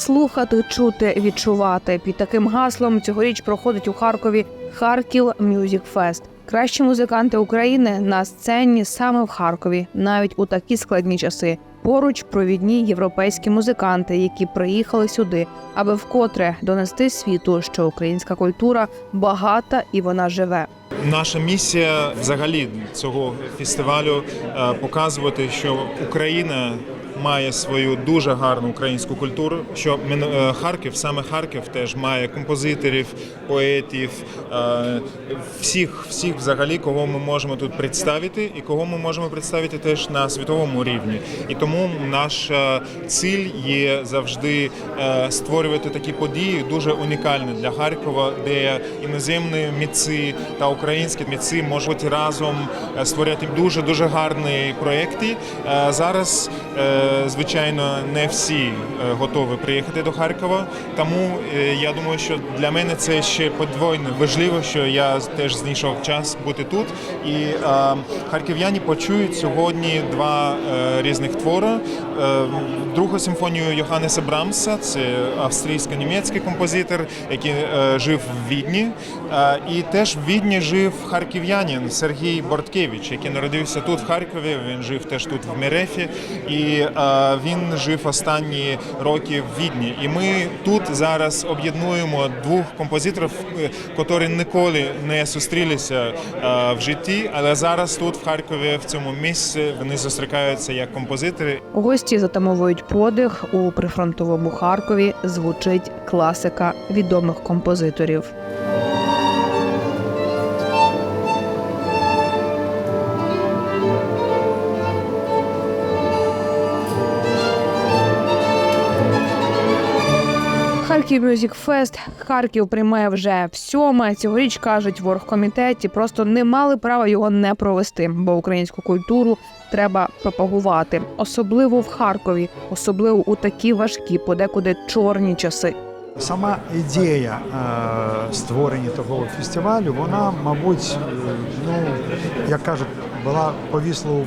слухати, чути, відчувати. Під таким гаслом цьогоріч проходить у Харкові Харків Мюзік Фест. Кращі музиканти України на сцені саме в Харкові, навіть у такі складні часи. Поруч провідні європейські музиканти, які приїхали сюди, аби вкотре донести світу, що українська культура багата і вона живе. Наша місія взагалі цього фестивалю е, показувати, що Україна має свою дуже гарну українську культуру. Що е, Харків, саме Харків, теж має композиторів, поетів, е, всіх, всіх взагалі, кого ми можемо тут представити, і кого ми можемо представити теж на світовому рівні. І тому наша ціль є завжди е, створювати такі події дуже унікальні для Харкова, де іноземні митці та українські митці можуть разом створити дуже дуже гарні проекти. Зараз, звичайно, не всі е, готові приїхати до Харкова. Тому е, я думаю, що для мене це ще подвойно важливо, що я теж знайшов час бути тут. І е, харків'яні почують сьогодні два різних твори. Другу симфонію Йоханнеса Брамса, це австрійсько-німецький композитор, який жив в Відні. І теж в Відні жив харків'янин Сергій Борткевич, який народився тут, в Харкові. Він жив теж тут в Мерефі. І він жив останні роки в Відні. І ми тут зараз об'єднуємо двох композиторів, е, котрі ніколи не зустрілися е, в житті, але зараз тут, в Харкові, в цьому місці, вони зустрікаються як композитори. Гості затамовують подих у прифронтовому Харкові. Звучить класика відомих композиторів. Харків Мюзік Фест Харків приймає вже в сьоме. Цьогоріч кажуть в оргкомітеті, просто не мали права його не провести, бо українську культуру треба пропагувати, особливо в Харкові, особливо у такі важкі, подекуди чорні часи. Сама ідея е, створення такого фестивалю, вона, мабуть, е, ну як кажуть, була повісла у,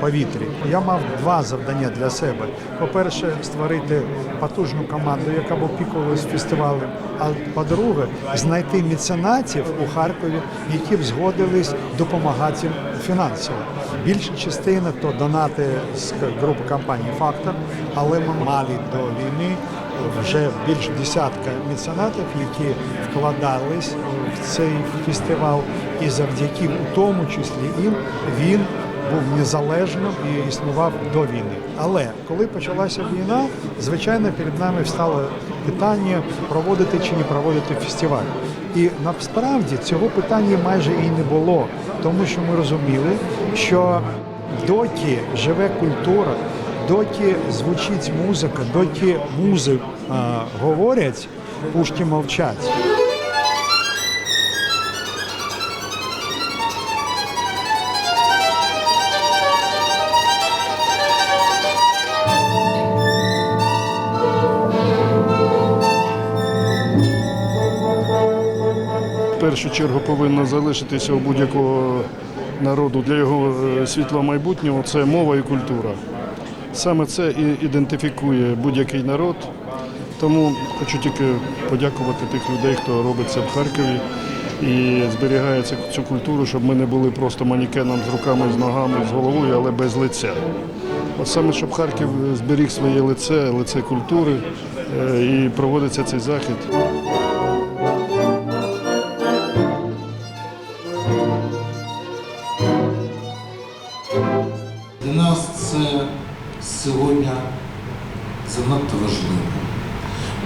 повітрі. Я мав два завдання для себе. По-перше, створити потужну команду, яка б опікувалась фестивалем. А по-друге, знайти меценатів у Харкові, які б згодились допомагати фінансово. Більша частина то донати з групи компанії Фактор, але ми мали до війни вже більш десятка меценатів, які вкладались в цей фестиваль, і завдяки у тому числі їм він був незалежним і існував до війни. Але коли почалася війна, звичайно, перед нами встало питання проводити чи не проводити фестиваль. І насправді цього питання майже і не було, тому що ми розуміли, що доки живе культура, доки звучить музика, доки музи а, говорять, пушки мовчать. в першу чергу повинно залишитися у будь-якого народу для його е, світлого майбутнього це мова і культура. Саме це і ідентифікує будь-який народ. Тому хочу тільки подякувати тих людей, хто робить це в Харкові і зберігає цю- культуру, щоб ми не були просто манікеном з руками, з ногами, з головою, але без лиця. От саме щоб Харків зберіг своє лице, лице культури е, і проводиться цей захід. Сьогодні занадто важливо.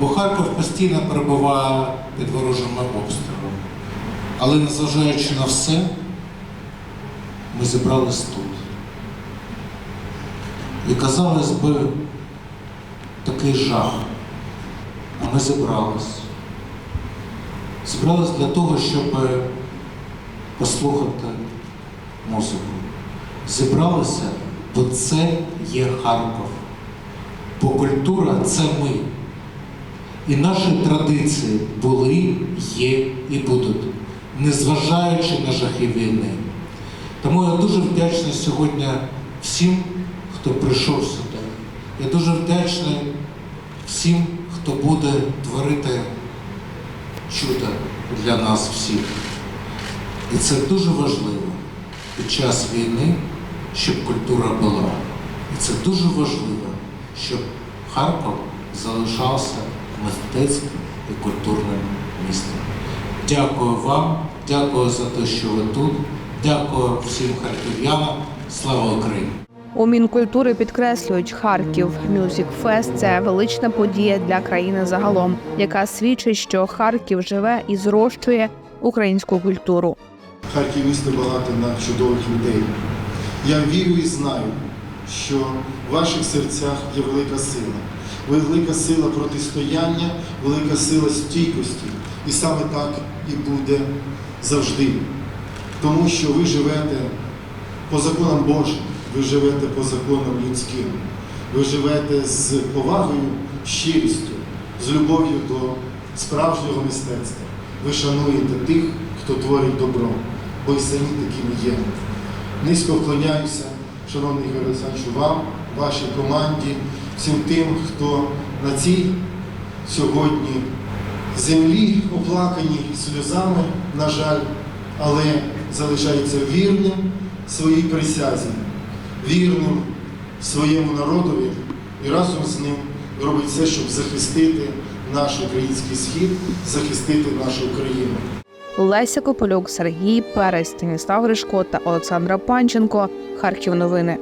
Бо Харків постійно перебуває під ворожими обстрілами. Але незважаючи на все, ми зібрались тут. І казалось би, такий жах. А ми зібрались. Зібрались для того, щоб послухати музику зібралися, бо це є Харків. Бо культура це ми. І наші традиції були, є і будуть, незважаючи на жахи війни. Тому я дуже вдячний сьогодні всім, хто прийшов сюди. Я дуже вдячний всім, хто буде творити чудо для нас всіх. І це дуже важливо під час війни, щоб культура була. І це дуже важливо, щоб Харків залишався мистецьким і культурним містом. Дякую вам, дякую за те, що ви тут. Дякую всім харків'янам. Слава Україні! У Мінкультури підкреслюють, Харків Мюзик Фест це велична подія для країни загалом, яка свідчить, що Харків живе і зрощує українську культуру. Харків місто багато на чудових людей. Я вірю і знаю, що в ваших серцях є велика сила. Велика сила протистояння, велика сила стійкості. І саме так і буде завжди. Тому що ви живете по законам Божим, ви живете по законам людським, ви живете з повагою, щирістю, з любов'ю до справжнього мистецтва. Ви шануєте тих, хто творить добро, бо й самі такими є. Низько вклоняюся, шановний Ігор Олександрович, вам, вашій команді, всім тим, хто на цій сьогодні землі оплакані сльозами, на жаль, але залишається вірним своїй присязі, вірним своєму народові і разом з ним робить все, щоб захистити наш український схід, захистити нашу Україну. Леся Кополюк, Сергій Перець, Станіслав Гришко та Олександра Панченко. Харків новини.